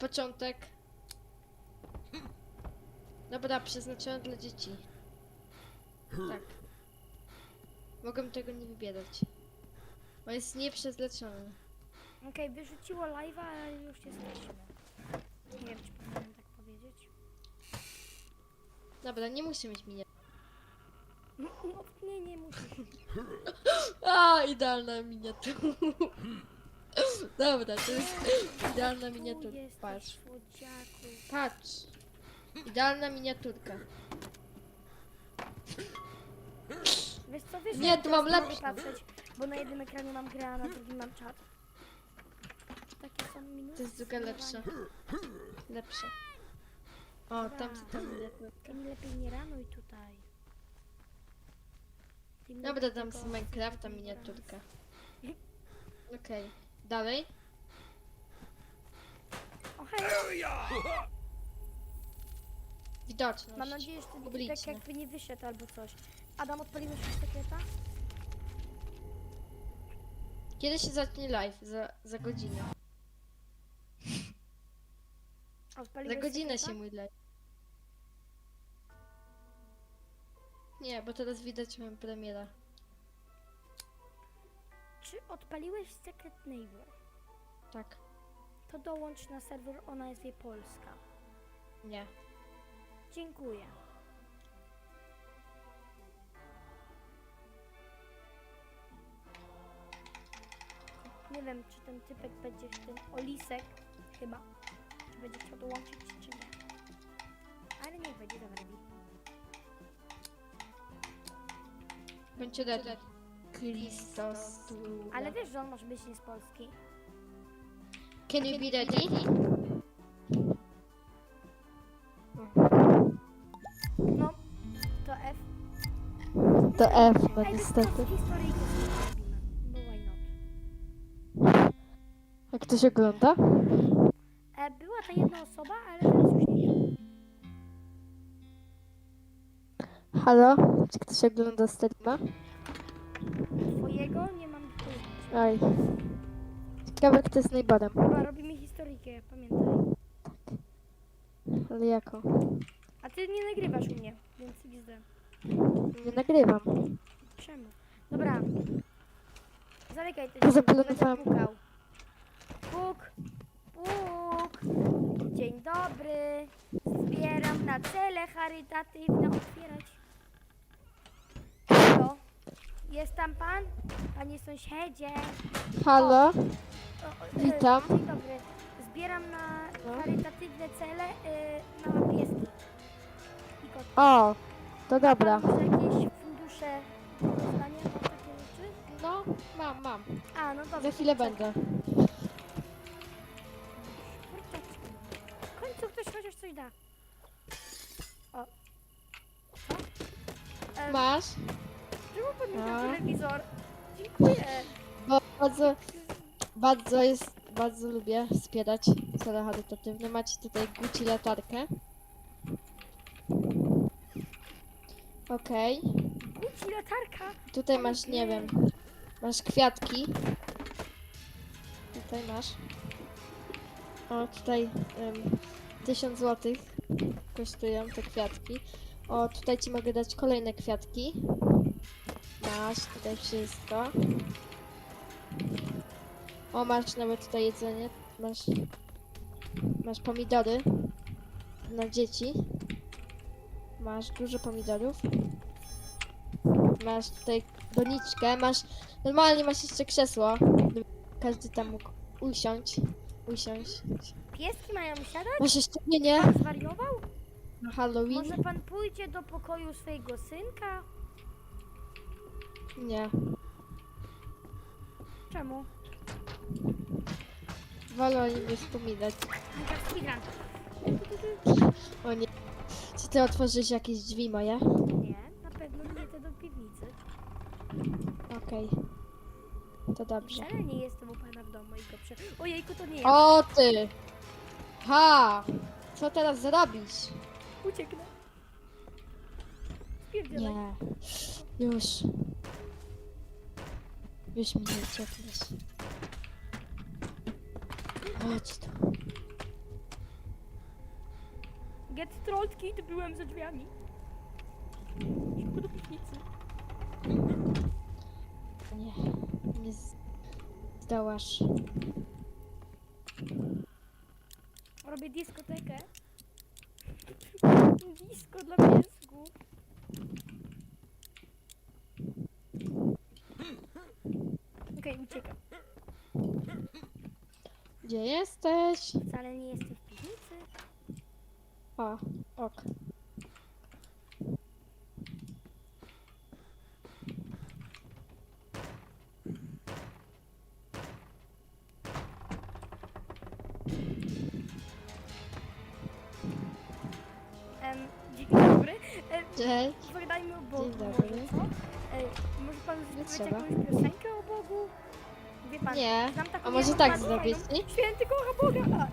początek. Dobra, przeznaczone dla dzieci. Tak. Mogę tego nie wybierać. Bo jest nieprzeznaczony. Okej, wyrzuciło live'a, ale już jesteśmy. Nie wiem, czy powinienem tak powiedzieć. Dobra, nie musi mieć mnie. No, nie, nie musisz. A, idealna miniatura. Dobra, to jest idealna Tu miniaturka. Patrz. Patrz. Idealna miniaturka. Wiesz co, wiesz, Nie, tu mam mogę lepszą. patrzeć, bo na jednym ekranie mam grę, a na drugim mam czat. Takie są minusy. To jest druga lepsza. Lepsza. O, tam tam miniaturka. Tym lepiej nie ranuj tutaj. Dobra, lepiej dam z tego Minecrafta nie miniaturkę. Okej. Dalej? O, hej! Widoczność. Mam nadzieję, że ten typek Publiczne. jakby nie wyszedł albo coś. Adam, odpaliłeś już sekreta? Kiedy się zacznie live? Za, za godzinę. A Odpaliłeś Za godzinę sekreta? się mój live. Nie, bo teraz widać moją premiera. Czy odpaliłeś Secret Neighbor? Tak. To dołącz na serwer o nazwie Polska. Nie. Dziękuję. Nie wiem, czy ten typek będzie, ten Olisek chyba, czy będzie chciał dołączyć, czy nie. Ale niech będzie dobra. Będzie ready. Christos. Ale wiesz, że on może być nie z Polski. Can you be ready? No, to F. To F, no Ej, niestety. to zrobimy. Why not? Jak ktoś ogląda? E, była ta jedna osoba, ale teraz już nie wiem. Halo? Czy ktoś ogląda streama? Oj. Ciekawe kto jest najbarem. Chyba robimy historyjkę, pamiętaj. Ale jaką? A ty nie nagrywasz u mnie, więc widzę. Nie nagrywam. Czemu? Dobra. Też. To będę zaplanowałam. pukał. Puk. Puk. Dzień dobry. Zbieram na cele charytatywne. Otwierać. Jest tam pan? Panie sąsiedzie. Halo? O, o, e, Witam. Dzień dobry. Zbieram na No. charytatywne cele y, na pieski. I. O, to dobra. Pan może jakieś fundusze rozdania na takie rzeczy? No, mam, mam. A, no dobrze. Za chwilę będę. Kurczeczki. W końcu ktoś chociaż coś da. O. Co? E, Masz? A. telewizor? Dziękuję. Bo bardzo, bardzo jest, bardzo lubię wspierać cele charytatywne. Macie tutaj Gucci latarkę. Okej. Guci latarka. Tutaj masz, nie wiem, masz kwiatki. Tutaj masz. O, tutaj um, 1000 zł kosztują te kwiatki. O, tutaj ci mogę dać kolejne kwiatki. Masz tutaj wszystko. O, masz nawet tutaj jedzenie. Masz, masz pomidory dla dzieci. Masz dużo pomidorów. Masz tutaj doniczkę, masz... Normalnie masz jeszcze krzesło, każdy tam mógł usiąść. Usiąść. Pieski mają siadać? Masz jeszcze nie, nie. Pan zwariował? Na Halloween? Może pan pójdzie do pokoju swojego synka? Nie. Czemu? Wolę o nim nie wspominać. Nika speedrun. O nie. Czy ty otworzysz jakieś drzwi moje? Nie, na pewno nie te do piwnicy. Okej. To dobrze. Ale nie jestem u pana w domu i go prze... Ojejku, to nie ja. O ty! Ha! Co teraz zrobisz? Ucieknę. Spierdzielaj. Nie. Już. Już mi nie uciekniesz. Chodź tu. Get trolled kid, byłem za drzwiami. Do piwnicy. Nie, nie z- zdołasz. Robię dyskotekę. Disco dla piesków. Uciekam. Gdzie jesteś? Wcale nie jestem w piwnicy. O, ok. Em, dzień dobry. E, Cześć. Zagadajmy o Bogu. Dzień dobry. Może, co? E, może pan trzeba. jakąś piosenkę o Bogu? Wie pan, Nie. znam taką A może jedną tak zrobić, fajną. Święty kocha Boga!